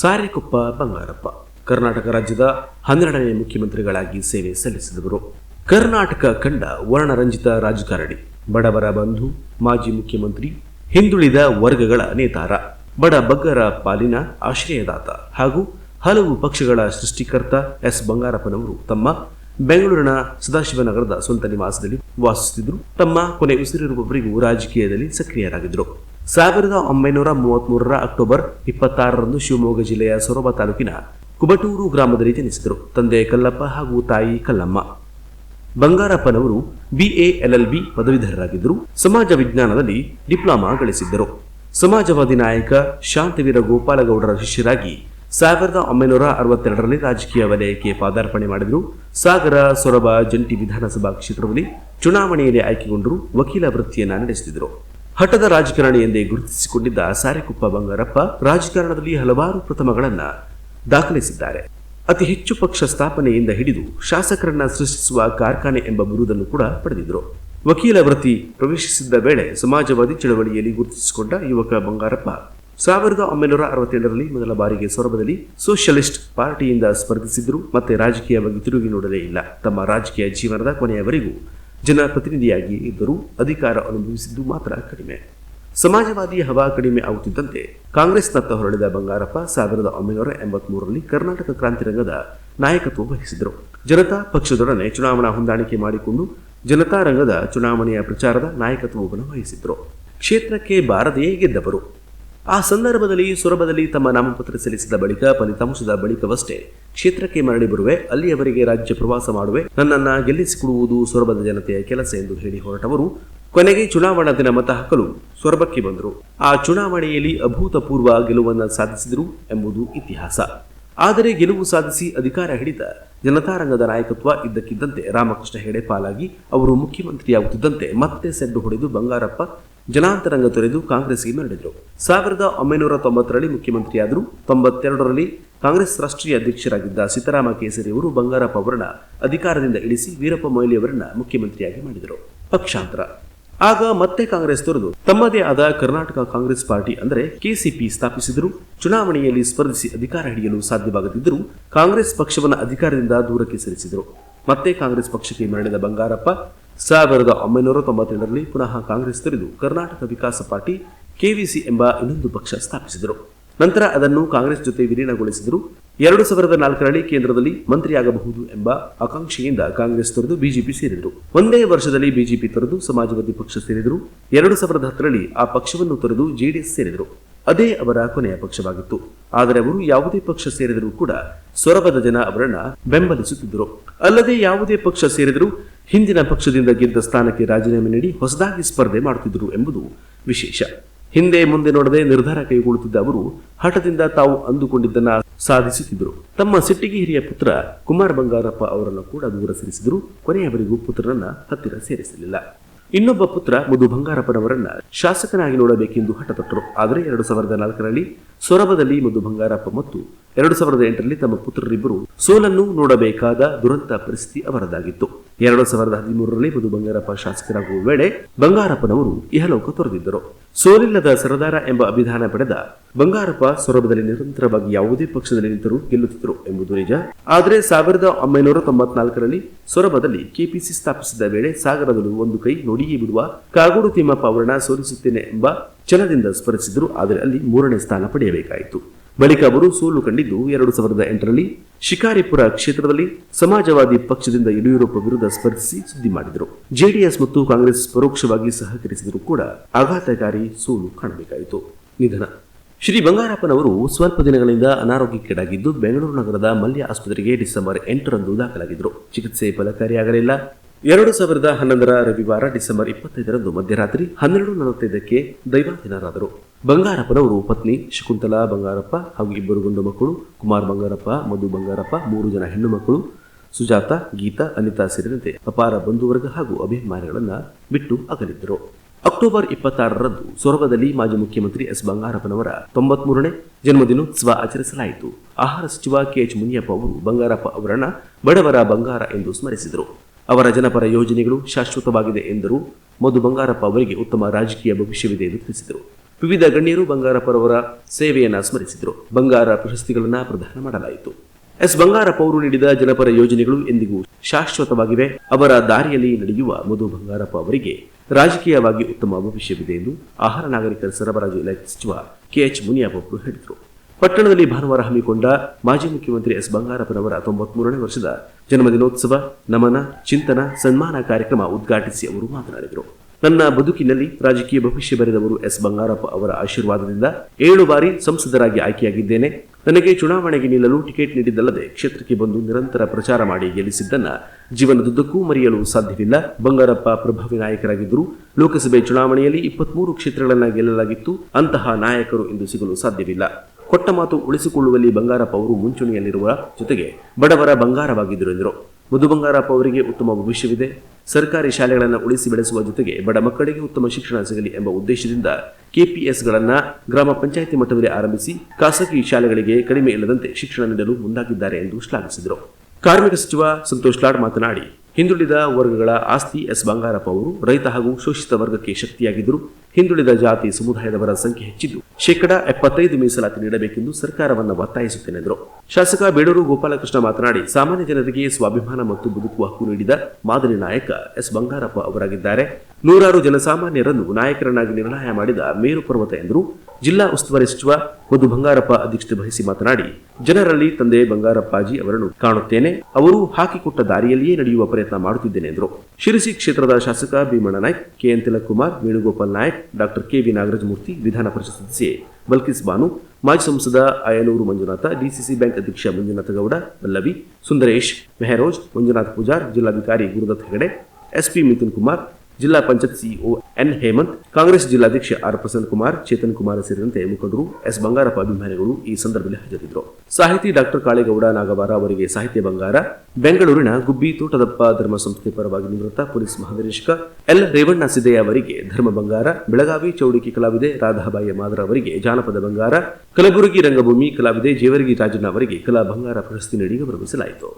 ಸಾರೆಕೊಪ್ಪ ಬಂಗಾರಪ್ಪ. ಕರ್ನಾಟಕ ರಾಜ್ಯದ ಹನ್ನೆರಡನೇ ಮುಖ್ಯಮಂತ್ರಿಗಳಾಗಿ ಸೇವೆ ಸಲ್ಲಿಸಿದವರು. ಕರ್ನಾಟಕ ಕಂಡ ವರ್ಣರಂಜಿತ ರಾಜಕಾರಣಿ, ಬಡವರ ಬಂಧು, ಮಾಜಿ ಮುಖ್ಯಮಂತ್ರಿ, ಹಿಂದುಳಿದ ವರ್ಗಗಳ ನೇತಾರ, ಬಡ ಬಗ್ಗರ ಪಾಲಿನ ಆಶ್ರಯದಾತ ಹಾಗೂ ಹಲವು ಪಕ್ಷಗಳ ಸೃಷ್ಟಿಕರ್ತ ಎಸ್. ಬಂಗಾರಪ್ಪನವರು ತಮ್ಮ ಬೆಂಗಳೂರಿನ ಸದಾಶಿವನಗರದ ಸ್ವಂತ ನಿವಾಸದಲ್ಲಿ ವಾಸಿಸುತ್ತಿದ್ದರು. ತಮ್ಮ ಕೊನೆ ಉಸಿರಿರುವವರೆಗೂ ರಾಜಕೀಯದಲ್ಲಿ ಸಕ್ರಿಯರಾಗಿದ್ದರು. ಸಾವಿರದ ಒಂಬೈನೂರ ಮೂವತ್ಮೂರರ ಅಕ್ಟೋಬರ್ ಇಪ್ಪತ್ತಾರರಂದು ಶಿವಮೊಗ್ಗ ಜಿಲ್ಲೆಯ ಸೊರಬ ತಾಲೂಕಿನ ಕುಬಟೂರು ಗ್ರಾಮದಲ್ಲಿ ಜನಿಸಿದರು. ತಂದೆ ಕಲ್ಲಪ್ಪ ಹಾಗೂ ತಾಯಿ ಕಲ್ಲಮ್ಮ. ಬಂಗಾರಪ್ಪನವರು ಬಿಎ ಎಲ್ಎಲ್ಬಿ ಪದವೀಧರರಾಗಿದ್ದರು. ಸಮಾಜ ವಿಜ್ಞಾನದಲ್ಲಿ ಡಿಪ್ಲೊಮಾ ಗಳಿಸಿದ್ದರು. ಸಮಾಜವಾದಿ ನಾಯಕ ಶಾಂತವೀರ ಗೋಪಾಲಗೌಡರ ಶಿಷ್ಯರಾಗಿ ಸಾವಿರದ ಒಂಬೈನೂರ ಅರವತ್ತೆರಡರಲ್ಲಿ ರಾಜಕೀಯ ವಲಯಕ್ಕೆ ಪಾದಾರ್ಪಣೆ ಮಾಡಿದರು. ಸಾಗರ, ಸೊರಬ, ಜಂಟಿ ವಿಧಾನಸಭಾ ಕ್ಷೇತ್ರದಲ್ಲಿ ಚುನಾವಣೆಯಲ್ಲಿ ಆಯ್ಕೆಗೊಂಡರು ವಕೀಲ ವೃತ್ತಿಯನ್ನು ನಡೆಸುತ್ತಿದ್ದರು. ಹಠದ ರಾಜಕಾರಣಿ ಎಂದೇ ಗುರುತಿಸಿಕೊಂಡಿದ್ದ ಸಾರೆಕುಪ್ಪ ಬಂಗಾರಪ್ಪ ರಾಜಕಾರಣದಲ್ಲಿ ಹಲವಾರು ಪ್ರಥಮಗಳನ್ನು ದಾಖಲಿಸಿದ್ದಾರೆ. ಅತಿ ಹೆಚ್ಚು ಪಕ್ಷ ಸ್ಥಾಪನೆಯಿಂದ ಹಿಡಿದು ಶಾಸಕರನ್ನ ಸೃಷ್ಟಿಸುವ ಕಾರ್ಖಾನೆ ಎಂಬ ಬಿರುದನ್ನು ಕೂಡ ಪಡೆದಿದ್ದರು ವಕೀಲ ವೃತ್ತಿ ಪ್ರವೇಶಿಸಿದ್ದ ವೇಳೆ ಸಮಾಜವಾದಿ ಚಳವಳಿಯಲ್ಲಿ ಗುರುತಿಸಿಕೊಂಡ ಯುವಕ ಬಂಗಾರಪ್ಪ ಸಾವಿರದ ಒಂಬೈನೂರ ಅರವತ್ತೆರಡರಲ್ಲಿ ಮೊದಲ ಬಾರಿಗೆ ಸೊರಬದಲ್ಲಿ ಸೋಷಿಯಲಿಸ್ಟ್ ಪಾರ್ಟಿಯಿಂದ ಸ್ಪರ್ಧಿಸಿದ್ರು, ಮತ್ತೆ ರಾಜಕೀಯವಾಗಿ ತಿರುಗಿ ನೋಡಲೇ ಇಲ್ಲ. ತಮ್ಮ ರಾಜಕೀಯ ಜೀವನದ ಕೊನೆಯವರೆಗೂ ಜನಪ್ರತಿನಿಧಿಯಾಗಿ ಇದ್ದರೂ ಅಧಿಕಾರ ಅನುಭವಿಸಿದ್ದು ಮಾತ್ರ ಕಡಿಮೆ. ಸಮಾಜವಾದಿ ಹವಾ ಕಡಿಮೆ ಆಗುತ್ತಿದ್ದಂತೆ ಕಾಂಗ್ರೆಸ್ನತ್ತ ಹೊರಳಿದ ಬಂಗಾರಪ್ಪ ಸಾವಿರದ ಒಂಬೈನೂರ ಎಂಬತ್ಮೂರರಲ್ಲಿ ಕರ್ನಾಟಕ ಕ್ರಾಂತಿರಂಗದ ನಾಯಕತ್ವ ವಹಿಸಿದರು ಜನತಾ ಪಕ್ಷದೊಡನೆ ಚುನಾವಣಾ ಹೊಂದಾಣಿಕೆ ಮಾಡಿಕೊಂಡು ಜನತಾ ರಂಗದ ಚುನಾವಣೆಯ ಪ್ರಚಾರದ ನಾಯಕತ್ವವನ್ನು ವಹಿಸಿದ್ರು ಕ್ಷೇತ್ರಕ್ಕೆ ಬಾರದೆಯೇ ಗೆದ್ದವರು ಆ ಸಂದರ್ಭದಲ್ಲಿ ಸೊರಬದಲ್ಲಿ ತಮ್ಮ ನಾಮಪತ್ರ ಸಲ್ಲಿಸಿದ ಬಳಿಕ ಫಲಿತಾಂಶದ ಬಳಿಕವಷ್ಟೇ ಕ್ಷೇತ್ರಕ್ಕೆ ಮರಳಿ ಬರುವೆ, ಅಲ್ಲಿಯವರೆಗೆ ರಾಜ್ಯ ಪ್ರವಾಸ ಮಾಡುವೆ, ನನ್ನನ್ನ ಗೆಲ್ಲಿಸಿಕೊಡುವುದು ಸೊರಬದ ಜನತೆಯ ಕೆಲಸ ಎಂದು ಹೇಳಿ ಹೊರಟವರು, ಕೊನೆಗೆ ಚುನಾವಣಾ ದಿನ ಮತ ಹಾಕಲು ಸೊರಬಕ್ಕೆ ಬಂದರು. ಆ ಚುನಾವಣೆಯಲ್ಲಿ ಅಭೂತಪೂರ್ವ ಗೆಲುವನ್ನು ಸಾಧಿಸಿದರು ಎಂಬುದು ಇತಿಹಾಸ. ಆದರೆ ಗೆಲುವು ಸಾಧಿಸಿ ಅಧಿಕಾರ ಹಿಡಿದ ಜನತಾರಂಗದ ನಾಯಕತ್ವ ಇದ್ದಕ್ಕಿದ್ದಂತೆ ರಾಮಕೃಷ್ಣ ಹೆಗಡೆ ಪಾಲಾಗಿ ಅವರು ಮುಖ್ಯಮಂತ್ರಿಯಾಗುತ್ತಿದ್ದಂತೆ ಮತ್ತೆ ಸೆಡ್ಡು ಹೊಡೆದು ಬಂಗಾರಪ್ಪ ಜನಾಂತರಂಗ ತೊರೆದು ಕಾಂಗ್ರೆಸ್ಗೆ ಮರಳಿದರು ಸಾವಿರದ ಒಂಬೈನೂರ ತೊಂಬತ್ತರಲ್ಲಿ ಮುಖ್ಯಮಂತ್ರಿಯಾದರು ತೊಂಬತ್ತೆರಡರಲ್ಲಿ ಕಾಂಗ್ರೆಸ್ ರಾಷ್ಟ್ರೀಯ ಅಧ್ಯಕ್ಷರಾಗಿದ್ದ ಸಿದ್ದರಾಮ ಕೇಸರಿ ಅವರು ಬಂಗಾರಪ್ಪ ಅವರನ್ನ ಅಧಿಕಾರದಿಂದ ಇಳಿಸಿ ವೀರಪ್ಪ ಮೊಯ್ಲಿ ಅವರನ್ನ ಮುಖ್ಯಮಂತ್ರಿಯಾಗಿ ಮಾಡಿದರು. ಪಕ್ಷಾಂತರ ಆಗ ಮತ್ತೆ ಕಾಂಗ್ರೆಸ್ ತೊರೆದು ತಮ್ಮದೇ ಆದ ಕರ್ನಾಟಕ ಕಾಂಗ್ರೆಸ್ ಪಾರ್ಟಿ ಅಂದರೆ ಕೆಸಿಪಿ ಸ್ಥಾಪಿಸಿದರು. ಚುನಾವಣೆಯಲ್ಲಿ ಸ್ಪರ್ಧಿಸಿ ಅಧಿಕಾರ ಹಿಡಿಯಲು ಸಾಧ್ಯವಾಗದಿದ್ದರೂ ಕಾಂಗ್ರೆಸ್ ಪಕ್ಷವನ್ನು ಅಧಿಕಾರದಿಂದ ದೂರಕ್ಕೆ ಸರಿಸಿದರು. ಮತ್ತೆ ಕಾಂಗ್ರೆಸ್ ಪಕ್ಷಕ್ಕೆ ಮರಳಿದ ಬಂಗಾರಪ್ಪ ಸಾವಿರದ ಒಂಬೈನೂರ ತೊಂಬತ್ತೇಳರಲ್ಲಿ ಪುನಃ ಕಾಂಗ್ರೆಸ್ ತೊರೆದು ಕರ್ನಾಟಕ ವಿಕಾಸ ಪಾರ್ಟಿ ಕೆವಿಸಿ ಎಂಬ ಇನ್ನೊಂದು ಪಕ್ಷ ಸ್ಥಾಪಿಸಿದರು. ನಂತರ ಅದನ್ನು ಕಾಂಗ್ರೆಸ್ ಜೊತೆ ವಿಲೀನಗೊಳಿಸಿದರು. ಎರಡು ಸಾವಿರದ ನಾಲ್ಕರಲ್ಲಿ ಕೇಂದ್ರದಲ್ಲಿ ಮಂತ್ರಿಯಾಗಬಹುದು ಎಂಬ ಆಕಾಂಕ್ಷೆಯಿಂದ ಕಾಂಗ್ರೆಸ್ ತೊರೆದು ಬಿಜೆಪಿ ಸೇರಿದರು. ಒಂದೇ ವರ್ಷದಲ್ಲಿ ಬಿಜೆಪಿ ತೊರೆದು ಸಮಾಜವಾದಿ ಪಕ್ಷ ಸೇರಿದರು. ಎರಡು ಸಾವಿರದ ಹತ್ತರಲ್ಲಿ ಆ ಪಕ್ಷವನ್ನು ತೊರೆದು ಜೆಡಿಎಸ್ ಸೇರಿದರು. ಅದೇ ಅವರ ಕೊನೆಯ ಪಕ್ಷವಾಗಿತ್ತು. ಆದರೆ ಅವರು ಯಾವುದೇ ಪಕ್ಷ ಸೇರಿದರೂ ಕೂಡ ಸೊರಬದ ಜನ ಅವರನ್ನ ಬೆಂಬಲಿಸುತ್ತಿದ್ದರು. ಅಲ್ಲದೆ ಯಾವುದೇ ಪಕ್ಷ ಸೇರಿದರೂ ಹಿಂದಿನ ಪಕ್ಷದಿಂದ ಗೆದ್ದ ಸ್ಥಾನಕ್ಕೆ ರಾಜೀನಾಮೆ ನೀಡಿ ಹೊಸದಾಗಿ ಸ್ಪರ್ಧೆ ಮಾಡುತ್ತಿದ್ದರು ಎಂಬುದು ವಿಶೇಷ. ಹಿಂದೆ ಮುಂದೆ ನೋಡದೆ ನಿರ್ಧಾರ ಕೈಗೊಳ್ಳುತ್ತಿದ್ದ ಅವರು ಹಠದಿಂದ ತಾವು ಅಂದುಕೊಂಡಿದ್ದನ್ನ ಸಾಧಿಸುತ್ತಿದ್ದರು. ತಮ್ಮ ಸಿಟ್ಟಿಗೆ ಹಿರಿಯ ಪುತ್ರ ಕುಮಾರ್ ಬಂಗಾರಪ್ಪ ಅವರನ್ನು ಕೂಡ ದೂರ ಸರಿಸಿದರು. ಕೊನೆಯವರೆಗೂ ಪುತ್ರನನ್ನ ಹತ್ತಿರ ಸೇರಿಸಲಿಲ್ಲ. ಇನ್ನೊಬ್ಬ ಪುತ್ರ ಮಧು ಬಂಗಾರಪ್ಪನವರನ್ನ ಶಾಸಕನಾಗಿ ನೋಡಬೇಕೆಂದು ಹಠತೊಟ್ಟರು. ಆದರೆ ಎರಡು ಸಾವಿರದ ನಾಲ್ಕರಲ್ಲಿ ಸೊರಬದಲ್ಲಿ ಮಧು ಬಂಗಾರಪ್ಪ ಮತ್ತು ಎರಡು ಸಾವಿರದ ಎಂಟರಲ್ಲಿ ತಮ್ಮ ಪುತ್ರರಿಬ್ಬರು ಸೋಲನ್ನು ನೋಡಬೇಕಾದ ದುರಂತ ಪರಿಸ್ಥಿತಿ ಅವರದಾಗಿತ್ತು. ಎರಡು ಸಾವಿರದ ಹದಿಮೂರರಲ್ಲಿ ಮಧು ಬಂಗಾರಪ್ಪ ಶಾಸಕರಾಗುವ ವೇಳೆ ಬಂಗಾರಪ್ಪನವರು ಇಹಲೋಕ ತೊರೆದಿದ್ದರು. ಸೋಲಿಲ್ಲದ ಸರದಾರ ಎಂಬ ಅಭಿಧಾನ ಪಡೆದ ಬಂಗಾರಪ್ಪ ಸೊರಬದಲ್ಲಿ ನಿರಂತರವಾಗಿ ಯಾವುದೇ ಪಕ್ಷದಲ್ಲಿ ನಿಂತರೂ ಗೆಲ್ಲುತ್ತಿದ್ದರು ಎಂಬುದು ನಿಜ. ಆದರೆ ಸಾವಿರದ ಒಂಬೈನೂರ ತೊಂಬತ್ನಾಲ್ಕರಲ್ಲಿ ಸೊರಬದಲ್ಲಿ ಕೆಪಿಸಿ ಸ್ಥಾಪಿಸಿದ ವೇಳೆ ಸಾಗರದಲ್ಲಿ ಒಂದು ಕೈ ನೋಡಿಯೇ ಬಿಡುವ ಕಾಗೋಡು ತಿಮ್ಮಪ್ಪ ಅವರನ್ನ ಸೋಲಿಸುತ್ತೇನೆ ಎಂಬ ಛಲದಿಂದ ಸ್ಪರ್ಧಿಸಿದರು ಆದರೆ ಅಲ್ಲಿ ಮೂರನೇ ಸ್ಥಾನ ಪಡೆಯಬೇಕಾಯಿತು. ಬಳಿಕ ಅವರು ಸೋಲು ಕಂಡಿದ್ದು ಎರಡು ಸಾವಿರದ ಎಂಟರಲ್ಲಿ ಶಿಕಾರಿಪುರ ಕ್ಷೇತ್ರದಲ್ಲಿ ಸಮಾಜವಾದಿ ಪಕ್ಷದಿಂದ ಯಡಿಯೂರಪ್ಪ ವಿರುದ್ಧ ಸ್ಪರ್ಧಿಸಿ ಸುದ್ದಿ ಮಾಡಿದರು. ಜೆಡಿಎಸ್ ಮತ್ತು ಕಾಂಗ್ರೆಸ್ ಪರೋಕ್ಷವಾಗಿ ಸಹಕರಿಸಿದರೂ ಕೂಡ ಆಘಾತಕಾರಿ ಸೋಲು ಕಾಣಬೇಕಾಯಿತು. ನಿಧನ. ಶ್ರೀ ಬಂಗಾರಪ್ಪನವರು ಸ್ವಲ್ಪ ದಿನಗಳಿಂದ ಅನಾರೋಗ್ಯಕ್ಕೀಡಾಗಿದ್ದು ಬೆಂಗಳೂರು ನಗರದ ಮಲ್ಯ ಆಸ್ಪತ್ರೆಗೆ ಡಿಸೆಂಬರ್ ಎಂಟರಂದು ದಾಖಲಾಗಿದ್ದರು. ಚಿಕಿತ್ಸೆ ಫಲಕಾರಿಯಾಗಲಿಲ್ಲ. ಎರಡು ಸಾವಿರದ ಹನ್ನೊಂದರ ರವಿವಾರ ಡಿಸೆಂಬರ್ ಇಪ್ಪತ್ತೈದರಂದು ಮಧ್ಯರಾತ್ರಿ ಹನ್ನೆರಡು ನಲವತ್ತೈದಕ್ಕೆ ದೈವಾಧೀನರಾದರು. ಬಂಗಾರಪ್ಪನವರು ಪತ್ನಿ ಶಕುಂತಲಾ ಬಂಗಾರಪ್ಪ ಹಾಗೂ ಇಬ್ಬರು ಗಂಡು ಮಕ್ಕಳು, ಕುಮಾರ್ ಬಂಗಾರಪ್ಪ, ಮಧು ಬಂಗಾರಪ್ಪ, ಮೂರು ಜನ ಹೆಣ್ಣು ಮಕ್ಕಳು, ಸುಜಾತ, ಗೀತಾ, ಅನಿತಾ ಸೇರಿದಂತೆ ಅಪಾರ ಬಂಧುವರ್ಗ ಹಾಗೂ ಅಭಿಮಾನಿಗಳನ್ನು ಬಿಟ್ಟು ಅಗಲಿದ್ದರು. ಅಕ್ಟೋಬರ್ ಇಪ್ಪತ್ತಾರರಂದು ಸೊರಬದಲ್ಲಿ ಮಾಜಿ ಮುಖ್ಯಮಂತ್ರಿ ಎಸ್ ಬಂಗಾರಪ್ಪನವರ ತೊಂಬತ್ಮೂರನೇ ಜನ್ಮದಿನೋತ್ಸವ ಆಚರಿಸಲಾಯಿತು. ಆಹಾರ ಸಚಿವ ಕೆಎಚ್ ಮುನಿಯಪ್ಪ ಅವರು ಬಂಗಾರಪ್ಪ ಅವರನ್ನ ಬಡವರ ಬಂಗಾರ ಎಂದು ಸ್ಮರಿಸಿದರು. ಅವರ ಜನಪರ ಯೋಜನೆಗಳು ಶಾಶ್ವತವಾಗಿದೆ ಎಂದರು. ಮಧು ಬಂಗಾರಪ್ಪ ಅವರಿಗೆ ಉತ್ತಮ ರಾಜಕೀಯ ಭವಿಷ್ಯವಿದೆ ಎಂದು ತಿಳಿಸಿದರು. ವಿವಿಧ ಗಣ್ಯರು ಬಂಗಾರಪ್ಪರವರ ಸೇವೆಯನ್ನು ಸ್ಮರಿಸಿದರು. ಬಂಗಾರ ಪ್ರಶಸ್ತಿಗಳನ್ನು ಪ್ರದಾನ ಮಾಡಲಾಯಿತು. ಎಸ್ ಬಂಗಾರಪ್ಪ ಅವರು ನೀಡಿದ ಜನಪರ ಯೋಜನೆಗಳು ಎಂದಿಗೂ ಶಾಶ್ವತವಾಗಿವೆ. ಅವರ ದಾರಿಯಲ್ಲಿ ನಡೆಯುವ ಮಧು ಬಂಗಾರಪ್ಪ ಅವರಿಗೆ ರಾಜಕೀಯವಾಗಿ ಉತ್ತಮ ಭವಿಷ್ಯವಿದೆ ಎಂದು ಆಹಾರ ನಾಗರಿಕರ ಸರಬರಾಜು ಇಲಾಖೆ ಸಚಿವ ಕೆಎಚ್ ಮುನಿಯಪ್ಪ ಹೇಳಿದರು. ಪಟ್ಟಣದಲ್ಲಿ ಭಾನುವಾರ ಹಮ್ಮಿಕೊಂಡ ಮಾಜಿ ಮುಖ್ಯಮಂತ್ರಿ ಎಸ್ ಬಂಗಾರಪ್ಪನವರ ತೊಂಬತ್ಮೂರನೇ ವರ್ಷದ ಜನ್ಮದಿನೋತ್ಸವ, ನಮನ, ಚಿಂತನ, ಸನ್ಮಾನ ಕಾರ್ಯಕ್ರಮ ಉದ್ಘಾಟಿಸಿ ಅವರು ಮಾತನಾಡಿದರು. ನನ್ನ ಬದುಕಿನಲ್ಲಿ ರಾಜಕೀಯ ಭವಿಷ್ಯ ಬರೆದವರು ಎಸ್ ಬಂಗಾರಪ್ಪ ಅವರ ಆಶೀರ್ವಾದದಿಂದ ಏಳು ಬಾರಿ ಸಂಸದರಾಗಿ ಆಯ್ಕೆಯಾಗಿದ್ದೇನೆ. ನನಗೆ ಚುನಾವಣೆಗೆ ನಿಲ್ಲಲು ಟಿಕೆಟ್ ನೀಡಿದ್ದಲ್ಲದೆ ಕ್ಷೇತ್ರಕ್ಕೆ ಬಂದು ನಿರಂತರ ಪ್ರಚಾರ ಮಾಡಿ ಗೆಲ್ಲಿಸಿದ್ದನ್ನ ಜೀವನದುದ್ದಕ್ಕೂ ಮರೆಯಲು ಸಾಧ್ಯವಿಲ್ಲ. ಬಂಗಾರಪ್ಪ ಪ್ರಭಾವಿ ನಾಯಕರಾಗಿದ್ದರು. ಲೋಕಸಭೆ ಚುನಾವಣೆಯಲ್ಲಿ ಇಪ್ಪತ್ಮೂರು ಕ್ಷೇತ್ರಗಳನ್ನ ಗೆಲ್ಲಲಾಗಿತ್ತು. ಅಂತಹ ನಾಯಕರು ಇಂದು ಸಿಗಲು ಸಾಧ್ಯವಿಲ್ಲ. ಕೊಟ್ಟ ಮಾತು ಉಳಿಸಿಕೊಳ್ಳುವಲ್ಲಿ ಬಂಗಾರಪ್ಪ ಅವರು ಮುಂಚೂಣಿಯಲ್ಲಿರುವ ಜೊತೆಗೆ ಬಡವರ ಬಂಗಾರವಾಗಿದ್ದರು ಎಂದರು. ಮಧು ಬಂಗಾರಪ್ಪ ಅವರಿಗೆ ಉತ್ತಮ ಭವಿಷ್ಯವಿದೆ. ಸರ್ಕಾರಿ ಶಾಲೆಗಳನ್ನು ಉಳಿಸಿ ಬೆಳೆಸುವ ಜೊತೆಗೆ ಬಡ ಮಕ್ಕಳಿಗೆ ಉತ್ತಮ ಶಿಕ್ಷಣ ಸಿಗಲಿ ಎಂಬ ಉದ್ದೇಶದಿಂದ ಕೆಪಿಎಸ್ಗಳನ್ನು ಗ್ರಾಮ ಪಂಚಾಯಿತಿ ಮಟ್ಟದಲ್ಲಿ ಆರಂಭಿಸಿ ಖಾಸಗಿ ಶಾಲೆಗಳಿಗೆ ಕಡಿಮೆ ಇಲ್ಲದಂತೆ ಶಿಕ್ಷಣ ನೀಡಲು ಮುಂದಾಗಿದ್ದಾರೆ ಎಂದು ಶ್ಲಾಘಿಸಿದರು. ಕಾರ್ಮಿಕ ಸಚಿವ ಸಂತೋಷ್ ಲಾಡ್ ಮಾತನಾಡಿ, ಹಿಂದುಳಿದ ವರ್ಗಗಳ ಆಸ್ತಿ ಎಸ್ ಬಂಗಾರಪ್ಪ ಅವರು ರೈತ ಹಾಗೂ ಶೋಷಿತ ವರ್ಗಕ್ಕೆ ಶಕ್ತಿಯಾಗಿದ್ದರು. ಹಿಂದುಳಿದ ಜಾತಿ ಸಮುದಾಯದವರ ಸಂಖ್ಯೆ ಹೆಚ್ಚಿದ್ದು ಶೇಕಡಾ ಎಪ್ಪತ್ತೈದು ಮೀಸಲಾತಿ ನೀಡಬೇಕೆಂದು ಸರ್ಕಾರವನ್ನು ಒತ್ತಾಯಿಸುತ್ತೇನೆಂದರು ಶಾಸಕ ಬೇಡೂರು ಗೋಪಾಲಕೃಷ್ಣ ಮಾತನಾಡಿ, ಸಾಮಾನ್ಯ ಜನರಿಗೆ ಸ್ವಾಭಿಮಾನ ಮತ್ತು ಬದುಕುವ ಹಕ್ಕು ನೀಡಿದ ಮಾದರಿ ನಾಯಕ ಎಸ್ ಬಂಗಾರಪ್ಪ ಅವರಾಗಿದ್ದಾರೆ. ನೂರಾರು ಜನಸಾಮಾನ್ಯರನ್ನು ನಾಯಕರನ್ನಾಗಿ ನಿರ್ಣಯ ಮಾಡಿದ ಮೇರು ಪರ್ವತ ಎಂದರು. ಜಿಲ್ಲಾ ಉಸ್ತುವಾರಿ ಸಚಿವ ಮಧು ಬಂಗಾರಪ್ಪ ಅಧ್ಯಕ್ಷತೆ ವಹಿಸಿ ಮಾತನಾಡಿ, ಜನರಲ್ಲಿ ತಂದೆ ಬಂಗಾರಪ್ಪಾಜಿ ಅವರನ್ನು ಕಾಣುತ್ತೇನೆ. ಅವರು ಹಾಕಿಕೊಟ್ಟ ದಾರಿಯಲ್ಲಿಯೇ ನಡೆಯುವ ಪ್ರಯತ್ನ ಮಾಡುತ್ತಿದ್ದೇನೆ ಎಂದರು. ಶಿರಸಿ ಕ್ಷೇತ್ರದ ಶಾಸಕ Bhimanna Naik K N Tilakkumar Venugopal Naik doctor K V Nagaraja Murthy Vidhana Parishat ಸದಸ್ಯೆ ಬಲ್ಕಿಸ್ ಬಾನು, ಮಾಜಿ ಸಂಸದ ಅಯನೂರು ಮಂಜುನಾಥ, ಡಿಸಿಸಿ ಬ್ಯಾಂಕ್ ಅಧ್ಯಕ್ಷ ಮಂಜುನಾಥ ಗೌಡ ಪಲ್ಲವಿ ಸುಂದರೇಶ್, ಮೆಹರೋಜ್, ಮಂಜುನಾಥ್ ಪೂಜಾರ್, ಜಿಲ್ಲಾಧಿಕಾರಿ ಗುರುದತ್ ಹೆಗಡೆ, ಎಸ್ಪಿ ಮಿಥುನ್ ಕುಮಾರ್, ಜಿಲ್ಲಾ ಪಂಚಾಯತ್ ಸಿಇಒ ಎನ್. ಹೇಮಂತ್, ಕಾಂಗ್ರೆಸ್ ಜಿಲ್ಲಾಧ್ಯಕ್ಷ ಆರ್. ಪ್ರಸನ್ನ ಕುಮಾರ್, ಚೇತನ್ ಕುಮಾರ್ ಸೇರಿದಂತೆ ಮುಖಂಡರು ಎಸ್. ಬಂಗಾರಪ್ಪ ಅಭಿಮಾನಿಗಳು ಈ ಸಂದರ್ಭದಲ್ಲಿ ಹಾಜರಿದ್ದರು. ಸಾಹಿತಿ ಡಾಕ್ಟರ್ ಕಾಳೇಗೌಡ ನಾಗವಾರ ಅವರಿಗೆ ಸಾಹಿತ್ಯ ಬಂಗಾರ, ಬೆಂಗಳೂರಿನ ಗುಬ್ಬಿ ತೋಟದಪ್ಪ ಧರ್ಮ ಸಂಸ್ಥೆ ಪರವಾಗಿ ನಿವೃತ್ತ ಪೊಲೀಸ್ ಮಹಾನಿರೀಕ್ಷಕ ಎಲ್. ರೇವಣ್ಣ ಸಿದ್ದಯ್ಯ ಅವರಿಗೆ ಧರ್ಮ ಬಂಗಾರ, ಬೆಳಗಾವಿ ಚೌಡಿಕಿ ಕಲಾವಿದೆ ರಾಧಾಬಾಯಿ ಮಾದರ ಅವರಿಗೆ ಜಾನಪದ ಬಂಗಾರ, ಕಲಬುರಗಿ ರಂಗಭೂಮಿ ಕಲಾವಿದೆ ಜೇವರಗಿ ರಾಜಣ್ಣ ಅವರಿಗೆ ಕಲಾ ಬಂಗಾರ ಪ್ರಶಸ್ತಿ ನೀಡಿ ಗೌರವಿಸಲಾಯಿತು.